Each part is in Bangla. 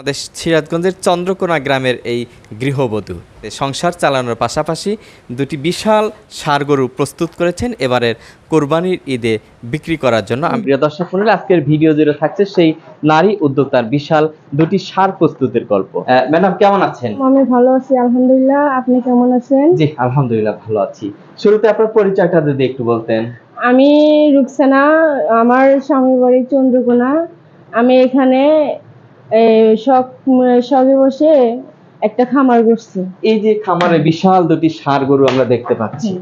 আমাদের সিরাজগঞ্জের চন্দ্রকোনা গ্রামের এই গৃহবধূ। সংসার চালানোর পাশাপাশি দুটি বিশাল ষাড় গরু প্রস্তুত করেছেন এবারের কোরবানির ঈদে বিক্রি করার জন্য। প্রিয় দর্শক মন্ডলী আজকের ভিডিও জুড়ে থাকছে সেই নারী উদ্যোক্তার বিশাল দুটি সার প্রস্তুতের গল্প। ম্যাডাম কেমন আছেন? আমি ভালো আছি আলহামদুলিল্লাহ। আপনি কেমন আছেন? জি আলহামদুলিল্লাহ ভালো আছি। শুরুতে আপনার পরিচয়টা যদি একটু বলতেন। আমি রুকসানা আমার স্বামীর বাড়ি চন্দ্রকোনা। আমি এখানে শখ শখে বসে একটা খামার করছি। এই যে খামারে বিশাল দুটি ষাড় গরু আমরা দেখতে পাচ্ছি।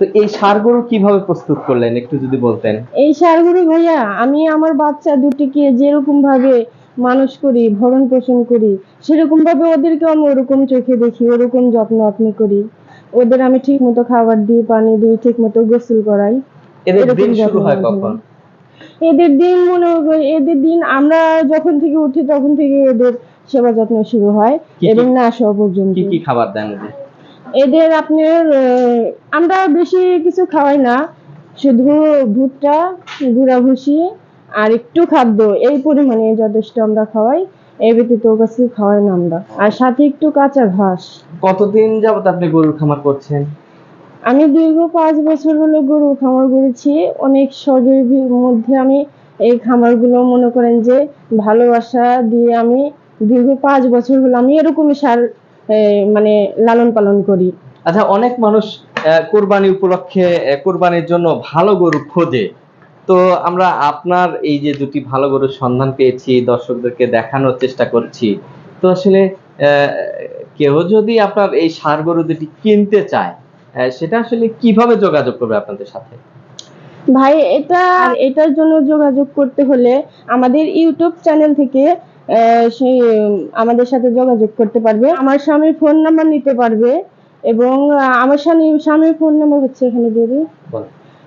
তো এই ষাড় গরু কীভাবে প্রস্তুত করলেন একটু যদি বলতেন? এই সারগুলো ভাইয়া আমি আমার বাচ্চা দুটিকে যেরকম ভাবে মানুষ করি ভরণ পোষণ করি সেরকম ভাবে ওদেরকে আমি ওরকম চোখে দেখি ওরকম যত্ন আপনি করি। ওদের আমি ঠিক মতো খাবার দিই পানি দিই ঠিক মতো গোসল করাই। এদের শুরু হয় কখন? এদের দিন মনে এদের দিন আমরা যখন থেকে উঠি তখন থেকে এদের সেবা যত্ন শুরু হয় এবং না আসা পর্যন্ত। কি কি খাবার দেন এদের? এদের আপনার আমরা বেশি কিছু খাওয়াই না শুধু ভুট্টা গুঁড়া ভুসি আর একটু খাদ্য এই পরিমাণে যথেষ্ট আমরা খাওয়াই। এর ব্যতীত কিছু খাওয়াই না আমরা। আর সাথে একটু কাঁচা ঘাস। কতদিন যাবত আপনি গরুর খামার করছেন? আমি দীর্ঘ পাঁচ বছর হলো গরু খামার করেছি। অনেক শখের মধ্যে আমি এই খামারগুলো মনে করেন যে ভালোবাসা দিয়ে আমি দীর্ঘ পাঁচ বছর হলো আমি এরকমই সার মানে লালন পালন করি। আচ্ছা অনেক মানুষ কোরবানি উপলক্ষে কোরবানির জন্য ভালো গরু খোঁজে। তো আমরা আপনার এই যে দুটি ভালো গরুর সন্ধান পেয়েছি, দর্শকদেরকে দেখানোর চেষ্টা করছি। তো আসলে কেউ যদি আপনার এই সার গরু দুটি কিনতে চায় সেটা আসলে কীভাবে যোগাযোগ করবে আপনাদের সাথে? ভাই এটা এটার জন্য যোগাযোগ করতে হলে আমাদের ইউটিউব চ্যানেল থেকে আহ, সেই আমাদের সাথে যোগাযোগ করতে পারবে। আমার স্বামীর ফোন নাম্বার নিতে পারবে এবং আমার স্বামী স্বামীর ফোন নাম্বার হচ্ছে এখানে দিয়ে দিই।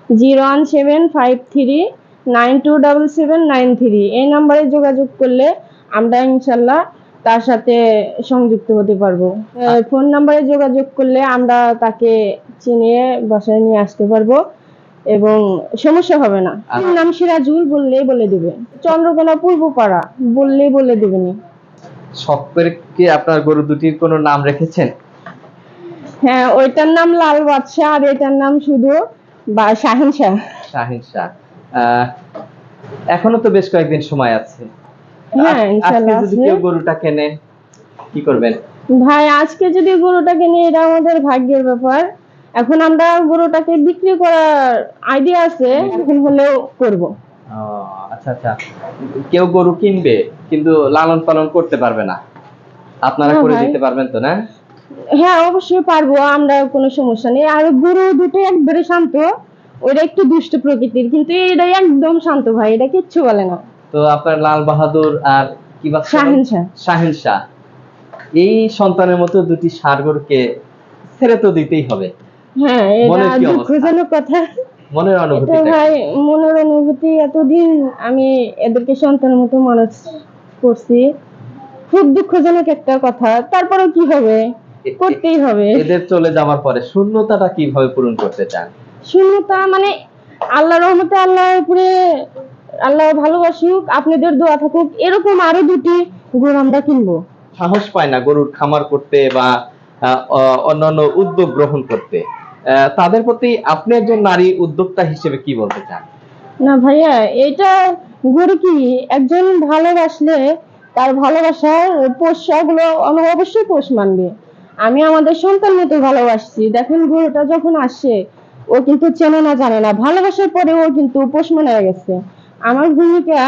Zero one seven five three nine two double seven nine three. এই নাম্বারে যোগাযোগ করলে আমরা ইনশাল্লাহ তার সাথে সংযুক্ত হতে পারব। ফোন নাম্বারে যোগাযোগ করলে আমরা তাকে চিনিয়ে বাসায় নিয়ে আসতে পারব এবং সমস্যা হবে না। নাম সিরাজুল বললেই বলে দিবে। চন্দ্রকোনা পূর্বপাড়া বললেই বলে দিবেনি শখ করে কি আপনার গরু দুটির কোনো নাম রেখেছেন? হ্যাঁ ওইটার নাম লাল বাদশাহ আর এটার নাম শুধু বা শাহিন শাহ। শাহিন শাহ। এখনও তো বেশ কয়েকদিন সময় আছে। হ্যাঁ, আজকে যদি কেউ গরুটা কেনে কি করবেন? ভাই আজকে যদি গরুটাকে নিয়ে এটা আমাদের ভাগ্যের ব্যাপার। এখন আমরা গরুটাকে বিক্রি করার আইডিয়া আছে এখন হলেও করব। আচ্ছা আচ্ছা। কেউ গরু কিনবে কিন্তু লালন পালন করতে পারবে না। আপনারা হ্যাঁ করে। দিতে পারবেন তো না? হ্যাঁ অবশ্যই পারব আমরা কোনো সমস্যা নেই। আর গরু দুটো একবারে শান্ত ওটা একটু দুষ্ট প্রকৃতির কিন্তু এটা একদম শান্ত ভাই এটা কিচ্ছু বলে না। তো আপনার লাল বাহাদুর আর কি বাচ্চা শাহিন শাহ। শাহিন শাহ। এই সন্তানের মতো দুটি ষাড় গরুকে ছেড়ে তো দিতেই হবে। হ্যাঁ এটা দুঃখজনক কথা। মনের অনুভূতি ভাই মনের অনুভূতি এতদিন আমি এদেরকে সন্তানের মতো মানুষ করছি। খুব দুঃখজনক একটা কথা। তারপরেও কি হবে? করতেই হবে। এদের চলে যাওয়ার পরে শূন্যতাটা কীভাবে পূরণ করতে চান? শূন্যতা মানে আল্লাহর রহমতে আল্লাহর উপরে আল্লাহ ভালোবাসুক আপনাদের দোয়া থাকুক এরকম আরও দুটি গরু আমরা কিনবো। সাহস পায় না গরুর খামার করতে বা অন্যান্য উদ্যোগ গ্রহণ করতে। তাদের প্রতি আপনি একজন নারী উদ্যোক্তা হিসেবে কি বলতে চান? না ভাইয়া এটা গরু কি একজন ভালোবাসলে তার ভালোবাসার পোষাগুলো অবশ্যই পোষ মানবে। আমি আমাদের সন্তান মতো ভালোবাসছি। দেখেন গরুটা যখন আসে ও কিন্তু চেনে না জানে না। ভালোবাসার পরে ও কিন্তু পোষ মানে গেছে। আমার ভূমিকা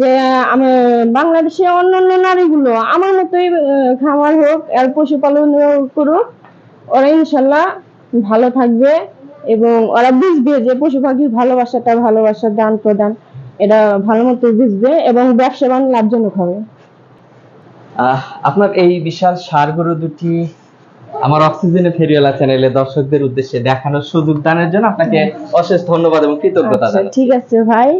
যে আমি বাংলাদেশে অন্যান্য নারীগুলো আমার মতোই খামার হোক আর পশুপালন করুক ওরা ইনশাল্লাহ ভালো থাকবে এবং ওরা বুঝবে যে পশু পাখির ভালোবাসাটা ভালোবাসার দান প্রদান এটা ভালো মতো বুঝবে এবং ব্যবসা বান লাভজনক হবে। আপনার এই বিশাল সার গরু দুটি আমার অক্সিজেনে ফেরিওয়ালা চ্যানেলে দর্শকদের উদ্দেশ্যে দেখানোর সুযোগ দানের জন্য আপনাকে অশেষ ধন্যবাদ এবং কৃতজ্ঞতা আচ্ছা ঠিক আছে ভাই।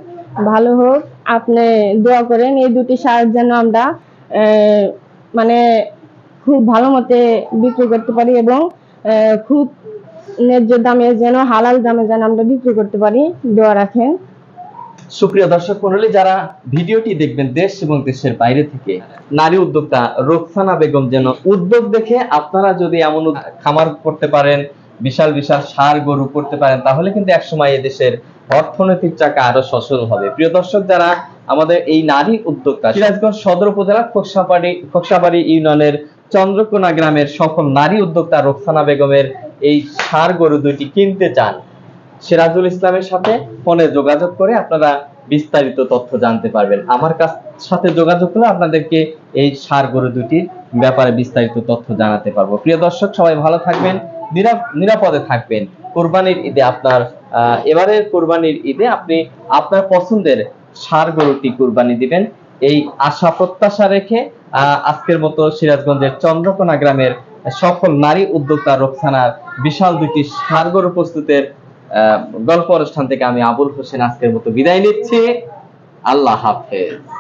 ভালো হোক, আপনি দোয়া করেন, এই দুটি সার যেন আমরা মানে খুব ভালো মতে বিক্রি করতে পারি এবং খুব ন্যায্য দামে যেন, হালাল দামে যেন আমরা বিক্রি করতে পারি। দোয়া রাখেন। সুপ্রিয় দর্শক মন্ডলী যারা ভিডিওটি দেখবেন দেশ এবং দেশের বাইরে থেকে, নারী উদ্যোক্তা রোকসানা বেগম যেন উদ্যোগ দেখে আপনারা যদি এমন খামার করতে পারেন বিশাল বিশাল সার গরু করতে পারেন, তাহলে কিন্তু একসময় এদেশের অর্থনৈতিক চাকা আরও সচল হবে। প্রিয় দর্শক, যারা আমাদের এই নারী উদ্যোক্তা, সিরাজগঞ্জ সদর উপজেলার খোকসাবাড়ি খোকসাবাড়ি ইউনিয়নের চন্দ্রকোনা গ্রামের সফল নারী উদ্যোক্তা রোকসানা বেগমের এই সার গরু দুইটি কিনতে চান। সিরাজুল ইসলামের সাথে ফোনে যোগাযোগ করে আপনারা বিস্তারিত তথ্য জানতে পারবেন। আমার কাছ সাথে যোগাযোগ করে আপনাদেরকে এই সার গরু দুটির ব্যাপারে বিস্তারিত তথ্য জানাতে পারব। প্রিয় দর্শক, সবাই ভালো থাকবেন। নিরাপদে থাকবেন। কোরবানির ঈদে আপনার এবারের কোরবানির ঈদে আপনি আপনার পছন্দের সার গরুটি কোরবানি দিবেন। এই আশা প্রত্যাশা রেখে আজকের মতো সিরাজগঞ্জের চন্দ্রকোনা গ্রামের সফল নারী উদ্যোক্তা রোকসানার বিশাল দুটি সার গরু প্রস্তুতের গল্প অনুষ্ঠান থেকে আমি আবুল হোসেন আজকের মতো বিদায় নিচ্ছি। আল্লাহ হাফেজ।